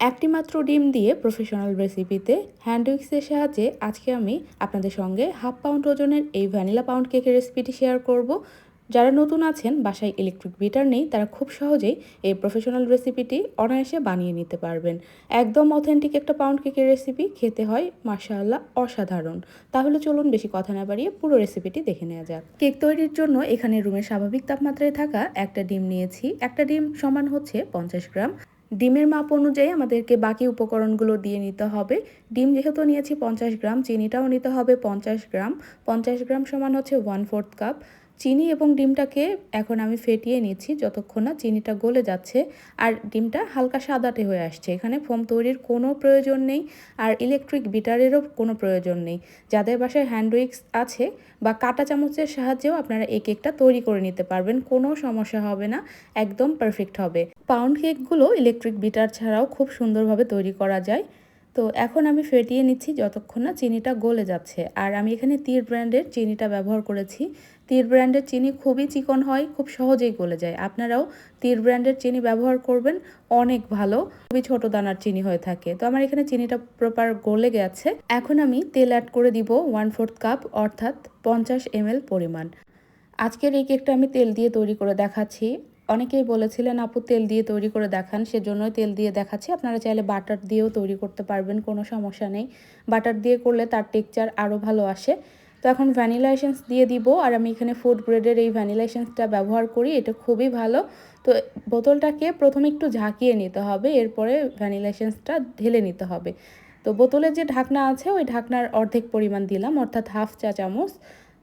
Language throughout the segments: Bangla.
একটি মাত্র ডিম দিয়ে প্রফেশনাল রেসিপিতে হ্যান্ড উইক্সের সাহায্যে আজকে আমি আপনাদের সঙ্গে হাফ পাউন্ড ওজনের এই ভ্যানিলা পাউন্ড কেকের রেসিপিটি শেয়ার করব। যারা নতুন আছেন, বাসায় ইলেকট্রিক বিটার নেই, তারা খুব সহজেই এই প্রফেশনাল রেসিপিটি অনায়াসে বানিয়ে নিতে পারবেন। একদম অথেন্টিক একটা পাউন্ড কেকের রেসিপি খেতে হয়, মাশাআল্লাহ, অসাধারণ। তাহলে চলুন বেশি কথা না বাড়িয়ে পুরো রেসিপিটি দেখে নেওয়া যাক। কেক তৈরির জন্য এখানে রুমের স্বাভাবিক তাপমাত্রায় থাকা একটা ডিম নিয়েছি। একটা ডিম সমান হচ্ছে পঞ্চাশ গ্রাম। ডিমের মাপ অনুযায়ী আমাদেরকে বাকি উপকরণগুলো দিয়ে নিতে হবে। ডিম যেহেতু নিয়েছি পঞ্চাশ গ্রাম, চিনিটাও নিতে হবে পঞ্চাশ গ্রাম। পঞ্চাশ গ্রাম সমান হচ্ছে ওয়ান ফোর্থ কাপ চিনি এবং ডিমটাকে এখন আমি ফেটিয়ে নিচ্ছি যতক্ষণ না চিনিটা গলে যাচ্ছে আর ডিমটা হালকা সাদাটে হয়ে আসছে। এখানে ফোম তৈরির কোনো প্রয়োজন নেই আর ইলেকট্রিক বিটারেরও কোনো প্রয়োজন নেই। যাদের বাসায় হ্যান্ড উইক্স আছে বা কাটা চামচের সাহায্যেও আপনারা এই কেকটা তৈরি করে নিতে পারবেন, কোনো সমস্যা হবে না, একদম পারফেক্ট হবে। পাউন্ড কেকগুলো ইলেকট্রিক বিটার ছাড়াও খুব সুন্দরভাবে তৈরি করা যায়। তো এখন আমি ফেটিয়ে নিচ্ছি যতক্ষণ না চিনিটা গলে যাচ্ছে। আর আমি এখানে তীর ব্র্যান্ডের চিনিটা ব্যবহার করেছি। তীর ব্র্যান্ডের চিনি খুবই চিকন হয়, খুব সহজেই গলে যায়। আপনারাও তীর ব্র্যান্ডের চিনি ব্যবহার করবেন, অনেক ভালো। খুবই ছোট দানার চিনি হয়ে থাকে। তো আমার এখানে চিনিটা প্রপার গলে গেছে। এখন আমি তেল অ্যাড করে দিব ওয়ান ফোর্থ কাপ অর্থাৎ পঞ্চাশ এম পরিমাণ। আজকের এই কেকটা আমি তেল দিয়ে তৈরি করে দেখাচ্ছি। অনেকেই বলেছিলেন, আপু, তেল দিয়ে তৈরি করে দেখান, সেজন্যই তেল দিয়ে দেখাচ্ছি। আপনারা চাইলে বাটার দিয়েও তৈরি করতে পারবেন, কোনো সমস্যা নেই। বাটার দিয়ে করলে তার টেক্সচার আরও ভালো আসে। তো এখন ভ্যানিলা এসেন্স দিয়ে দিব, আর আমি এখানে ফুড গ্রেডের এই ভ্যানিলা এসেন্সটা ব্যবহার করি, এটা খুবই ভালো। তো বোতলটাকে প্রথমে একটু ঝাঁকিয়ে নিতে হবে, এরপরে ভ্যানিলা এসেন্সটা ঢেলে নিতে হবে। তো বোতলের যে ঢাকনা আছে, ওই ঢাকনার অর্ধেক পরিমাণ দিলাম, অর্থাৎ হাফ চা চামচ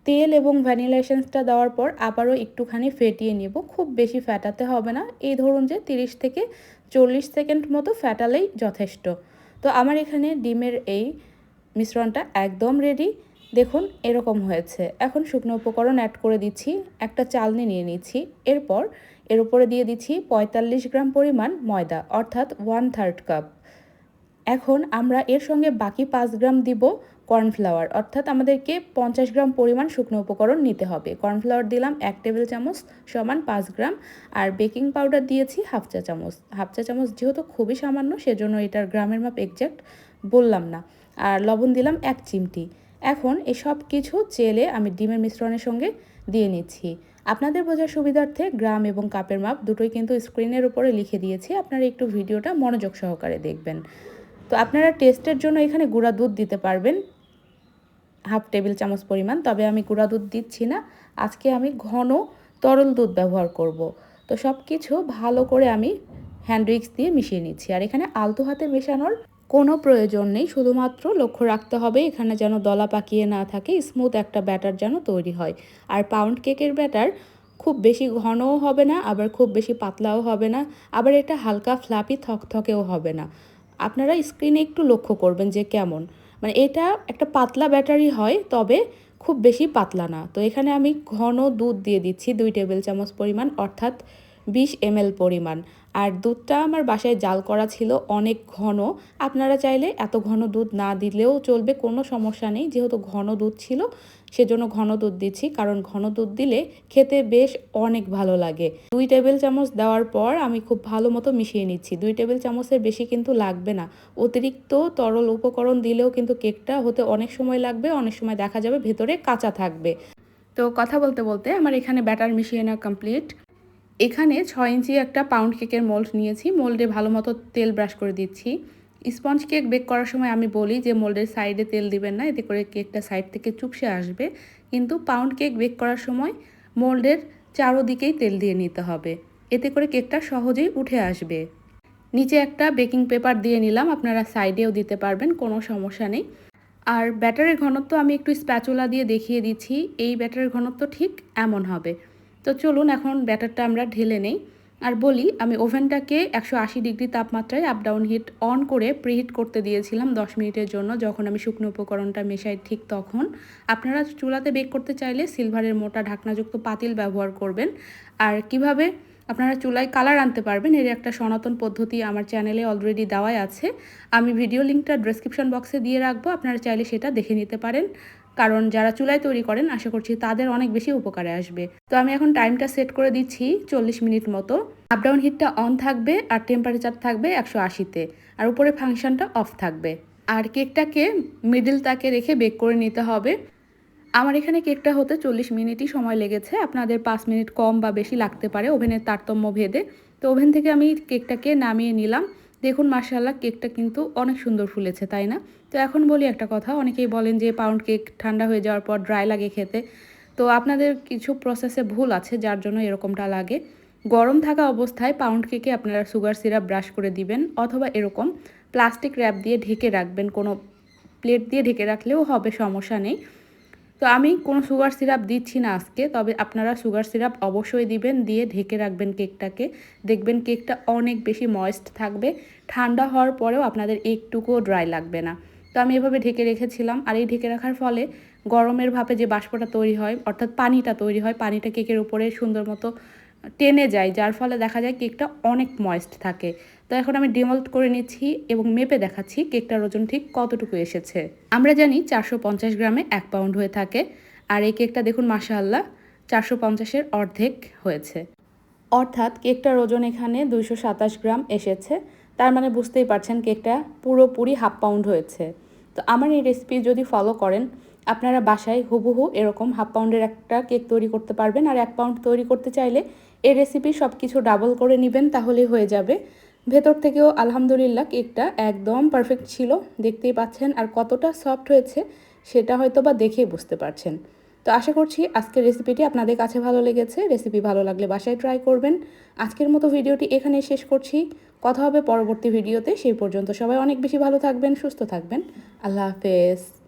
তেল এবং ভ্যানিলা এসেন্সটা দেওয়ার পর আবারও একটুখানি ফেটিয়ে নেব। খুব বেশি ফ্যাটাতে হবে না। এই ধরুন যে তিরিশ থেকে চল্লিশ সেকেন্ড মতো ফ্যাটালেই যথেষ্ট। তো আমার এখানে ডিমের এই মিশ্রণটা একদম রেডি দেখুন, এরকম হয়েছে। এখন শুকনো উপকরণ অ্যাড করে দিচ্ছি। একটা চালনি নিয়ে নিচ্ছি। এরপর এর উপরে দিয়ে দিচ্ছি পঁয়তাল্লিশ গ্রাম পরিমাণ ময়দা, অর্থাৎ ওয়ান থার্ড কাপ এখন আমরা এর সঙ্গে বাকি পাঁচ গ্রাম দিব কর্নফ্লাওয়ার, অর্থাৎ আমাদেরকে পঞ্চাশ গ্রাম পরিমাণ শুকনো উপকরণ নিতে হবে। কর্নফ্লাওয়ার দিলাম এক টেবিল চামচ সমান পাঁচ গ্রাম, আর বেকিং পাউডার দিয়েছি হাফ চা চামচ। হাফ চা চামচ যেহেতু খুবই সামান্য, সেজন্য এটার গ্রামের মাপ এক্স্যাক্ট বললাম না। আর লবণ দিলাম এক চিমটি। এখন এসব কিছু চেলে আমি ডিমের মিশ্রণের সঙ্গে দিয়ে নিচ্ছি। আপনাদের বোঝার সুবিধার্থে গ্রাম এবং কাপের মাপ দুটোই কিন্তু স্ক্রিনের উপরে লিখে দিয়েছি, আপনারা একটু ভিডিওটা মনোযোগ সহকারে দেখবেন। তো আপনারা টেস্টের জন্য এখানে গুঁড়া দুধ দিতে পারবেন হাফ টেবিল চামচ পরিমাণ, তবে আমি গুঁড়া দুধ দিচ্ছি না। আজকে আমি ঘন তরল দুধ ব্যবহার করব। তো সব কিছু ভালো করে আমি হ্যান্ড উইক্স দিয়ে মিশিয়ে নিচ্ছি। আর এখানে আলতো হাতে মেশানোর কোনো প্রয়োজন নেই, শুধুমাত্র লক্ষ্য রাখতে হবে এখানে যেন দলা পাকিয়ে না থাকে স্মুথ একটা ব্যাটার যেন তৈরি হয়। আর পাউন্ড কেকের ব্যাটার খুব বেশি ঘনও হবে না, আবার খুব বেশি পাতলাও হবে না, আবার এটা হালকা ফ্লাপি থকথকেও হবে না। আপনারা স্ক্রিনে একটু লক্ষ্য করবেন যে কেমন। মানে এটা একটা পাতলা ব্যাটারি হয়, তবে খুব বেশি পাতলা না। তো এখানে আমি ঘন দুধ দিয়ে দিচ্ছি, দুই টেবিল চামচ পরিমাণ, অর্থাৎ বিশ এম পরিমাণ। আর দুধটা আমার বাসায় জাল করা ছিল অনেক ঘন। আপনারা চাইলে এত ঘন দুধ না দিলেও চলবে, কোনো সমস্যা নেই। যেহেতু ঘন দুধ ছিল, সেজন্য ঘন দুধ দিচ্ছি। কারণ ঘন দুধ দিলে খেতে বেশ অনেক ভালো লাগে। দুই টেবিল চামচ দেওয়ার পর আমি খুব ভালো মতো মিশিয়ে নিচ্ছি। দুই টেবিল চামচের বেশি কিন্তু লাগবে না। অতিরিক্ত তরল উপকরণ দিলেও কিন্তু কেকটা হতে অনেক সময় লাগবে, অনেক সময় দেখা যাবে ভেতরে কাঁচা থাকবে। তো কথা বলতে বলতে আমার এখানে ব্যাটার মিশিয়ে নেওয়া কমপ্লিট এখানে ছয় ইঞ্চি একটা পাউন্ড কেকের মোল্ড নিয়েছি। মোল্ডে ভালো মতো তেল ব্রাশ করে দিচ্ছি। স্পঞ্জ কেক বেক করার সময় আমি বলি যে মোল্ডের সাইডে তেল দিবেন না, এতে করে কেকটা সাইড থেকে চুপসে আসবে। কিন্তু পাউন্ড কেক বেক করার সময় মোল্ডের চারোদিকেই তেল দিয়ে নিতে হবে। এতে করে কেকটা সহজেই উঠে আসবে। নিচে একটা বেকিং পেপার দিয়ে নিলাম, আপনারা সাইডেও দিতে পারবেন, কোনো সমস্যা নেই। আর ব্যাটারের ঘনত্ব আমি একটু স্প্যাচুলা দিয়ে দেখিয়ে দিচ্ছি। এই ব্যাটারের ঘনত্ব ঠিক এমন হবে। তো চলুন এখন ব্যাটারটা আমরা ঢেলে নেই। আর বলি, আমি ওভেনটাকে একশো আশি ডিগ্রি তাপমাত্রায় আপ ডাউন হিট অন করে প্রিহিট করতে দিয়েছিলাম দশ মিনিটের জন্য, যখন আমি শুকনো উপকরণটা মেশাই ঠিক তখন। আপনারা চুলাতে বেক করতে চাইলে সিলভারের মোটা ঢাকনাযুক্ত পাতিল ব্যবহার করবেন। আর কীভাবে? আপনারা চুলায় কালার আনতে পারবেন, এর একটা সনাতন পদ্ধতি আমার চ্যানেলে অলরেডি দেওয়াই আছে। আমি ভিডিও লিঙ্কটা ডেসক্রিপশন বক্সে দিয়ে রাখব, আপনারা চাইলে সেটা দেখে নিতে পারেন। কারণ যারা চুলায় তৈরি করেন, আশা করছি তাদের অনেক বেশি উপকারে আসবে। তো আমি এখন টাইমটা সেট করে দিচ্ছি চল্লিশ মিনিট মতো। আপ ডাউন হিটটা অন থাকবে আর টেম্পারেচার থাকবে একশো আশিতে। আর উপরে ফাংশনটা অফ থাকবে। আর কেকটাকে মিডিল তাকে রেখে বেক করে নিতে হবে। আমার এখানে কেকটা হতে চল্লিশ মিনিটই সময় লেগেছে। আপনাদের পাঁচ মিনিট কম বা বেশি লাগতে পারে, ওভেনের তারতম্য ভেদে। তো ওভেন থেকে আমি কেকটাকে নামিয়ে নিলাম। দেখুন মার্শাল্লাহ কেকটা কিন্তু অনেক সুন্দর ফুলেছে, তাই না? তো এখন বলি একটা কথা, অনেকেই বলেন যে পাউন্ড কেক ঠান্ডা হয়ে যাওয়ার পর ড্রাই লাগে খেতে। তো আপনাদের কিছু প্রসেসে ভুল আছে, যার জন্য এরকমটা লাগে। গরম থাকা অবস্থায় পাউন্ড কেকে আপনারা সুগার সিরাপ ব্রাশ করে দিবেন, অথবা এরকম প্লাস্টিক র্যাপ দিয়ে ঢেকে রাখবেন, কোনো প্লেট দিয়ে ঢেকে রাখলেও হবে, সমস্যা নেই। তো আমি কোনো সুগার সিরাপ দিচ্ছি না আজকে, তবে আপনারা সুগার সিরাপ অবশ্যই দিবেন, দিয়ে ঢেকে রাখবেন কেকটাকে। দেখবেন কেকটা অনেক বেশি ময়েস্ট থাকবে, ঠান্ডা হওয়ার পরেও আপনাদের একটুকুও ড্রাই লাগবে না। তো আমি এভাবে ঢেকে রেখেছিলাম, আর এই ঢেকে রাখার ফলে গরমের ভাপে যে বাষ্পটা তৈরি হয়, অর্থাৎ পানিটা তৈরি হয়, পানিটা কেকের উপরে সুন্দর মতো টেনে যায়, যার ফলে দেখা যায় কেকটা অনেক ময়েস্ট থাকে। তো এখন আমি ডিমল্ট করে নিচ্ছি এবং মেপে দেখাচ্ছি কেকটার ওজন ঠিক কতটুকু এসেছে। আমরা জানি চারশো পঞ্চাশ গ্রামে এক পাউন্ড হয়ে থাকে। আর এই কেকটা দেখুন, মাশাআল্লাহ, চারশো পঞ্চাশের অর্ধেক হয়েছে। অর্থাৎ কেকটার ওজন এখানে দুইশো সাতাশ গ্রাম এসেছে। তার মানে বুঝতেই পারছেন কেকটা পুরোপুরি হাফ পাউন্ড হয়েছে। তো আমার এই রেসিপি যদি ফলো করেন, আপনারা বাসায় হুবহু এরকম হাফ পাউন্ডের একটা কেক তৈরি করতে পারবেন। আর এক পাউন্ড তৈরি করতে চাইলে এই রেসিপি সব কিছু ডাবল করে নেবেন, তাহলেই হয়ে যাবে। ভেতর থেকেও আলহামদুলিল্লাহ কেকটা একদম পারফেক্ট ছিল, দেখতেই পাচ্ছেন। আর কতটা সফট হয়েছে সেটা হয়তো বা দেখেই বুঝতে পারছেন। তো আশা করছি আজকের রেসিপিটি আপনাদের কাছে ভালো লেগেছে। রেসিপি ভালো লাগলে বাসায় ট্রাই করবেন। আজকের মতো ভিডিওটি এখানে শেষ করছি। কথা হবে পরবর্তী ভিডিওতে। সেই পর্যন্ত সবাই অনেক বেশি ভালো থাকবেন, সুস্থ থাকবেন। আল্লাহ হাফেজ।